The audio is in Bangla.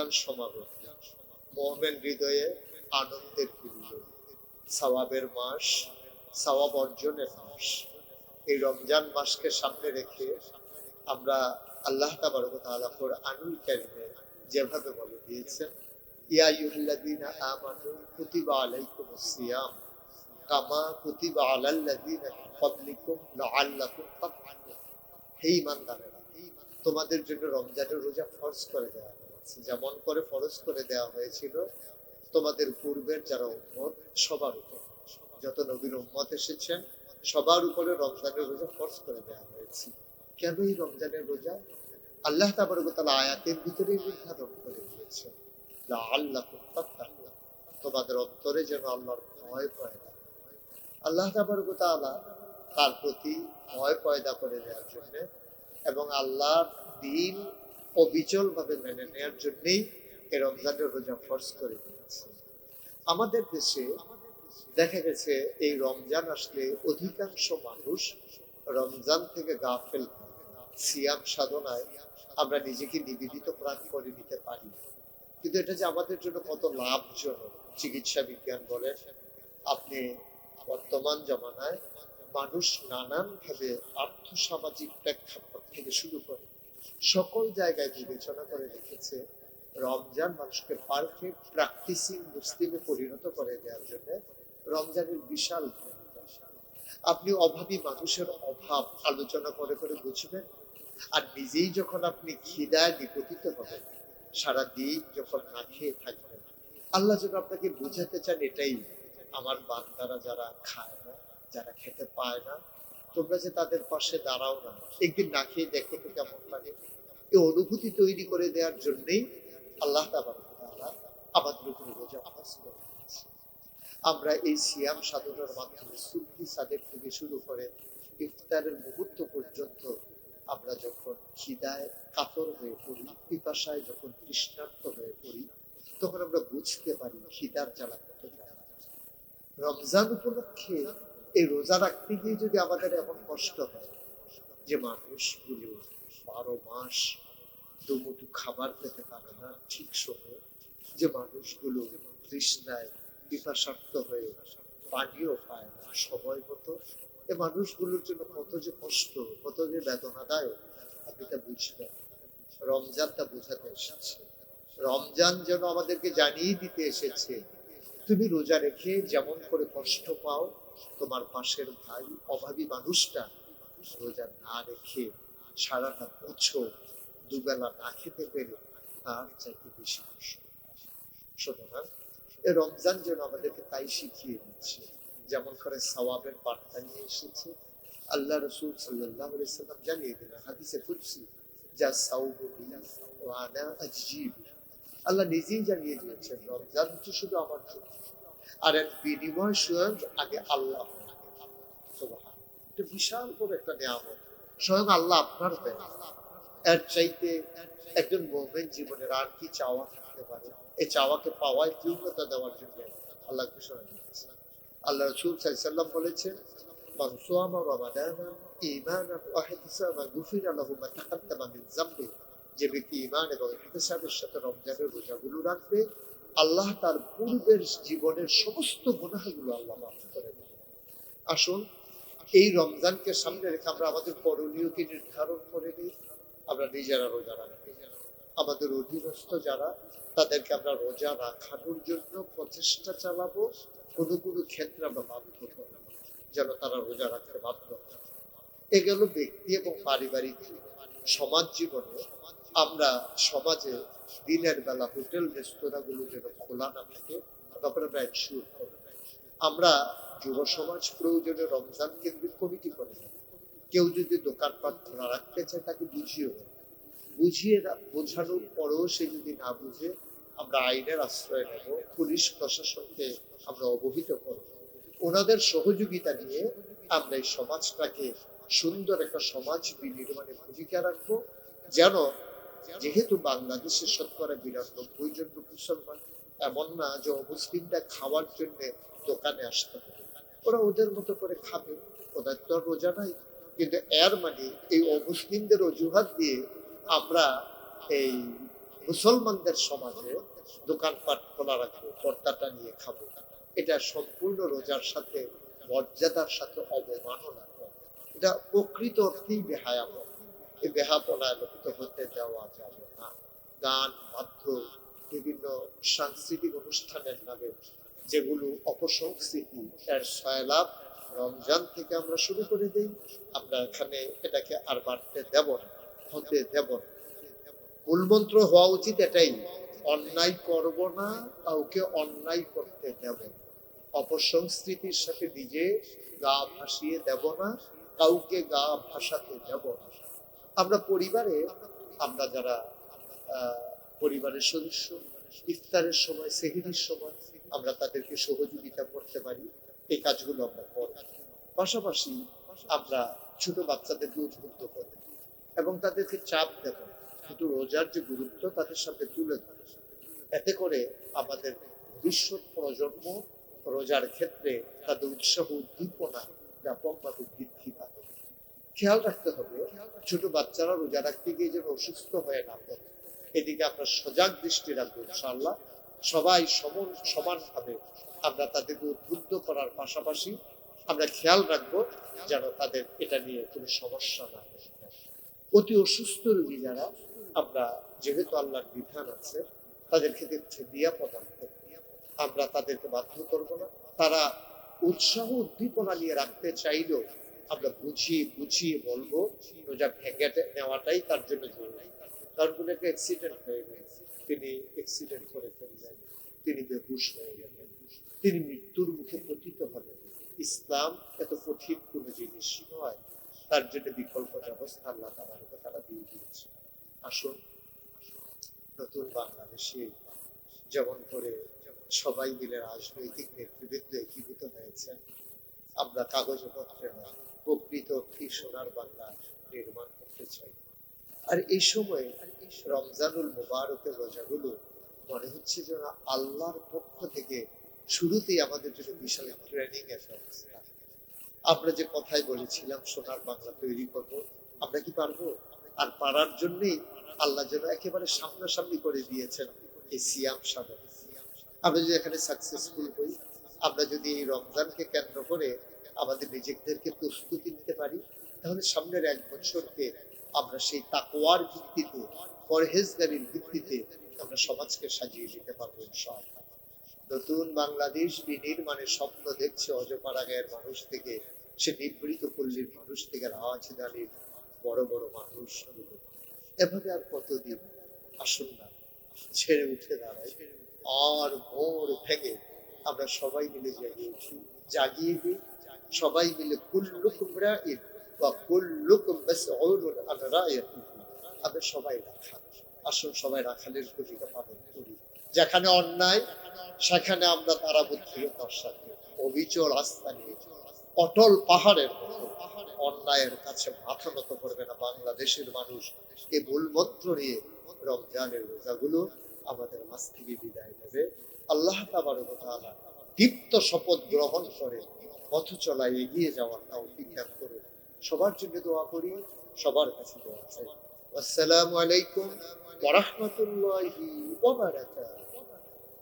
রমজান সমাগত মোহামেন হৃদয়ে আনন্দের পিণ্ড সওয়াবের মাস, সওয়াব অর্জনের মাস। এই রমজান মাসকে সামনে রেখে আমরা আল্লাহ তাবারকতালা আনুল কারিমে যেভাবে বলে দিয়েছেন তোমাদের জন্য রমজানের রোজা ফরজ করে দেওয়া। যেমন করে ফরজ করে দেওয়া হয়েছিল, তোমাদের পূর্বের যারা উম্মত, সবার উপর। যত নবীর উম্মত এসেছেন সবার উপরে রমজানের রোজা ফরজ করে দেওয়া হয়েছে। কেন এই রমজানের রোজা? আল্লাহ তাবারকতালা আয়াতের ভিতরেই নির্ধারণ করে দিয়েছেন আল্লাহ তোমাদের অন্তরে যেন আল্লাহর ভয় পয়দা আল্লাহ তাবারকতালা তার প্রতি ভয় পয়দা করে দেওয়ার জন্য এবং আল্লাহর দিন অবিচল ভাবে মেনে নেওয়ার জন্যই এই রমজানের রোজা ফরজ করে দিয়েছে। আমাদের দেশে দেখা গেছে এই রমজান আসলে অধিকাংশ মানুষ রমজান থেকে গাফেল। সিয়াম সাধনায় আমরা নিজেকে নিবেদিত প্রাণ করে নিতে পারি। কিন্তু এটা যে আমাদের জন্য কত লাভজনক, চিকিৎসা বিজ্ঞান বলেন। আপনি বর্তমান জমানায় মানুষ নানান ভাবে আর্থসামাজিক প্রেক্ষাপট থেকে শুরু করে সকল জায়গায় বিবেচনা করে দেখেছে রমজান মানুষকে পারফেক্ট প্র্যাকটিসিং মুসলিমে পরিণত করে দেওয়ার জন্য। রমজানের বিশাল আপনি অভাবী মানুষের অভাব আলোচনা করে করে বুঝবেন। আর নিজেই যখন আপনি খিদায় নিপতিত হবেন সারা দিন যখন না খেয়ে থাকবেন, আল্লাহ যেন আপনাকে বুঝাতে চান, এটাই আমার বান্দারা যারা খায় না, যারা খেতে পায় না তোমরা যে তাদের পাশে দাঁড়াও না, একদিন না খেয়ে দেখো তো কেমন লাগে। এই অনুভূতি তৈরি করে দেওয়ার জন্যেই আল্লাহ আমাদের উপরে আবাস করে আমরা এই সিয়াম সাধনার মাধ্যমে সুফি সাদের থেকে শুরু করে ইফতারের মুহূর্ত পর্যন্ত আমরা যখন খিদায় কাতর হয়ে পড়ি, পিপাসায় যখন তৃষ্ণার্ত হয়ে পড়ি, তখন আমরা বুঝতে পারি খিদার জ্বালা কত রমজান উপলক্ষে এই রোজা রাখতে গিয়ে যদি আমাদের এমন কষ্ট হয় যে মানুষগুলো বারো মাস দুমুটু খাবার পেতে পারে না ঠিক সময়ে, যে মানুষগুলো তৃষ্ণায় পিপাসার্থ হয়ে পানিও পায় না সময় মতো, এ মানুষগুলোর জন্য কত যে কষ্ট, কত যে বেদনাদায়ক, আপনি তা বুঝবেন। রমজানটা বোঝাতে এসেছে। রমজান যেন আমাদেরকে জানিয়ে দিতে এসেছে, তুমি রোজা রেখে যেমন করে কষ্ট পাও তোমার পাশের ভাই অভাবী মানুষটা রোজা না রেখে সারাটা বছর দুবেলা না খেতে পেরে তার চাইতে বেশি সুতরাং এই রমজান যেন আমাদেরকে তাই শিখিয়ে দিচ্ছে, যেমন করে সওয়াবের বার্তা নিয়ে এসেছে। আল্লাহ রসুল সাল্লাহ সাল্লাম জানিয়ে দিলেন হাদিসে কুদসি, যা সাউবু আজজিবু। আল্লাহ নিজেই জানিয়ে দিয়েছেন, রমজান হচ্ছে শুধু আমার জন্য। আর এক বিনিময় স্বয়ং আগে আল্লাহ বিশাল বড় একটা নিয়ামত। স্বয়ং আল্লাহ আপনার দেন এর চাইতে একজন মোমেন জীবনের আর কি চাওয়া থাকতে পারে? এই চাওয়াকে পাওয়ায় তীব্রতা দেওয়ার জন্য আল্লাহ ঘোষণা আল্লাহ রসুল সাইসাল্লাম বলেছেন যে ব্যক্তি ইমান এবং সাথে রমজানের রোজাগুলো রাখবে আল্লাহ তার পূর্বের জীবনের সমস্ত গুনাহগুলো আল্লাহ মাফ করে দেবে আসুন, এই রমজানকে সামনে রেখে আমরা আমাদের করণীয়কে নির্ধারণ করে দিই আমরা নিজেরা রোজা রাখব আমাদের অধীনস্থ যারা, তাদেরকে আমরা রোজা রাখানোর জন্য প্রচেষ্টা চালাবো। কোনো কোনো ক্ষেত্রে আমরা বাধ্য করব যেন তারা রোজা রাখতে বাধ্য হয়। এ গেল ব্যক্তি এবং পারিবারিক। সমাজ জীবনে আমরা সমাজে দিনের বেলা হোটেল রেস্তোরাঁগুলো যেন খোলা না থাকে, তখন আমরা এনশিওর আমরা যুব সমাজ প্রয়োজনে রমজান কেন্দ্রিক কমিটি করে। কেউ যদি দোকানপাট খোলা রাখতে চায়, তাকে বুঝিয়ে দেব। বুঝিয়ে বোঝানোর পরেও সে যদি না বুঝে, আমরা আইনের আশ্রয় নেব, পুলিশ প্রশাসনকে আমরা অবহিত করব ওনাদের সহযোগিতা নিয়ে আমরা এই সমাজটাকে সুন্দর একটা সমাজ বিনির্মাণে ভূমিকা রাখব, যেন যেহেতু বাংলাদেশের শতকরা বিরানব্বই জন মুসলমান, এমন না যে অমুসলিমরা খাওয়ার জন্য দোকানে আসতে। হবে ওরা ওদের মতো করে খাবে, ওদের তো রোজা নাই। কিন্তু এর মানে এই অমুসলিমদের অজুহাত দিয়ে আমরা এই মুসলমানদের সমাজে দোকানপাট খোলা রাখব পর্দাটা নিয়ে খাব। এটা সম্পূর্ণ রোজার সাথে, মর্যাদার সাথে অবমাননা এটা প্রকৃত অর্থেই এই লিপ্ত হতে দেওয়া যাবে না। গান বাদ্য বিভিন্ন সাংস্কৃতিক অনুষ্ঠানের নামে যেগুলো অপসংস্কৃতি, এর সয়লাভ রমজান থেকে আমরা শুরু করে দিই। আমরা এখানে এটাকে আর বাড়তে দেব হতে দেব না। মূল হওয়া উচিত এটাই, অন্যায় করব না, কাউকে অন্যায় করতে দেব অপসংস্কৃতির সাথে নিজে গা ভাসিয়ে দেব না, কাউকে গা ভাসাতে দেব না। আমরা পরিবারে, আমরা যারা পরিবারের সদস্য, ইফতারের সময়, সেহিরির সময়, আমরা তাদেরকে সহযোগিতা করতে পারি। এই কাজগুলো আমরা করব পাশাপাশি আমরা ছোট বাচ্চাদেরকে উদ্বুদ্ধ করব এবং তাদেরকে চাপ দেব। কিন্তু রোজার যে গুরুত্ব, তাদের সাথে তুলে ধরব এতে করে আমাদের ভবিষ্যৎ প্রজন্ম রোজার ক্ষেত্রে তাদের উৎসাহ উদ্দীপনা ব্যাপকভাবে বৃদ্ধি পাবে। খেয়াল রাখতে হবে, ছোট বাচ্চারা রোজা রাখতে গিয়ে যেন অসুস্থ হয়ে না পড়ে। এদিকে আমরা সজাগ দৃষ্টি রাখব ইনশাআল্লাহ। সবাই সমান, সমানভাবে আমরা তাদেরকে উদ্বুদ্ধ করার পাশাপাশি আমরা খেয়াল রাখব যেন তাদের এটা নিয়ে কোনো সমস্যা না অতি অসুস্থ রোগী যারা, আমরা যেহেতু আল্লাহর বিধান আছে, তাদের ক্ষেত্রে দিয়া প্রদান করব আমরা তাদেরকে বাধ্য করব না। তারা উৎসাহ উদ্দীপনা নিয়ে রাখতে চাইলেও আমরা বুঝিয়ে বুঝিয়ে বলব রোজা ভেঙে নেওয়াটাই তার জন্য জরুরি। কারণ কোনো একটা অ্যাক্সিডেন্ট হয়ে গেছে। তিনি অ্যাক্সিডেন্ট করে ফেললেন। তিনি বেহুশ হয়ে গেলেন। তিনি মৃত্যুর মুখে পতিত হলেন। ইসলাম এত কঠিন কোনো জিনিস নয়। তার জন্য বিকল্প ব্যবস্থা আল্লাহ তাবারক তারা দিয়ে দিয়েছে। আসুন, নতুন বাংলাদেশে যেমন করে সবাই মিলে রাজনৈতিক নেতৃবৃন্দ একীভূত হয়েছে আমরা কাগজে পত্রে না সোনার বাংলা নির্মাণ করতে চাই। আর এই সময় রমজানুল মুবারকের রোজাগুলো মনে হচ্ছে যেন আল্লাহর পক্ষ থেকে শুরুতেই আমাদের জন্য বিশাল ট্রেনিং এর ব্যবস্থা। আমরা যে কথাই বলেছিলাম, সোনার বাংলা তৈরি করব, আমরা কি পারব? আর পারার জন্যই আল্লাহ যেন একেবারে সামনাসামনি করে দিয়েছেন এই সিয়াম সাধন। আমরা যদি এখানে সাকসেসফুল হই, আমরা যদি এই রমজানকে কেন্দ্র করে আমাদের নিজেদেরকে প্রস্তুতি নিতে পারি তাহলে সামনের এক বছরকে আমরা সেই তাকোয়ার ভিত্তিতে, পরহেজগারির ভিত্তিতে আমরা সমাজকে সাজিয়ে দিতে পারব নতুন বাংলাদেশ বিনির্মাণের স্বপ্ন দেখছে অজপাড়াগায়ের মানুষ থেকে। সে নিবৃত পল্লীর মানুষ থেকে রাজধানীর বড় বড় মানুষ এভাবে আর কতদিন আসুন না, ছেড়ে উঠে দাঁড়ায় আর মোর ভেঙে আমরা সবাই মিলে জাগিয়ে উঠি। জাগিয়ে দিই, সবাই মিলে কুল্লুকুম রাইন বা যেখানে অন্যায়, সেখানে আমরা তারা বুদ্ধিরতার সাথে অবিচল আস্থা নিয়ে অটল পাহাড়ের অন্যায়ের কাছে মাথা নত করবে না বাংলাদেশের মানুষ। এই মূল মন্ত্র নিয়ে রমজানের রোজাগুলো আমাদের মাছ থেকে বিদায় নেবে। আল্লাহ দীপ্ত শপথ গ্রহণ করে পথ চলায় এগিয়ে যাওয়ার তাও বিজ্ঞান করে সবার জন্য দোয়া করি সবার কাছে দোয়া চাই। আসসালামু আলাইকুম। ওয়া রাহমাতুল্লাহি ওয়া বারাকাতুহু।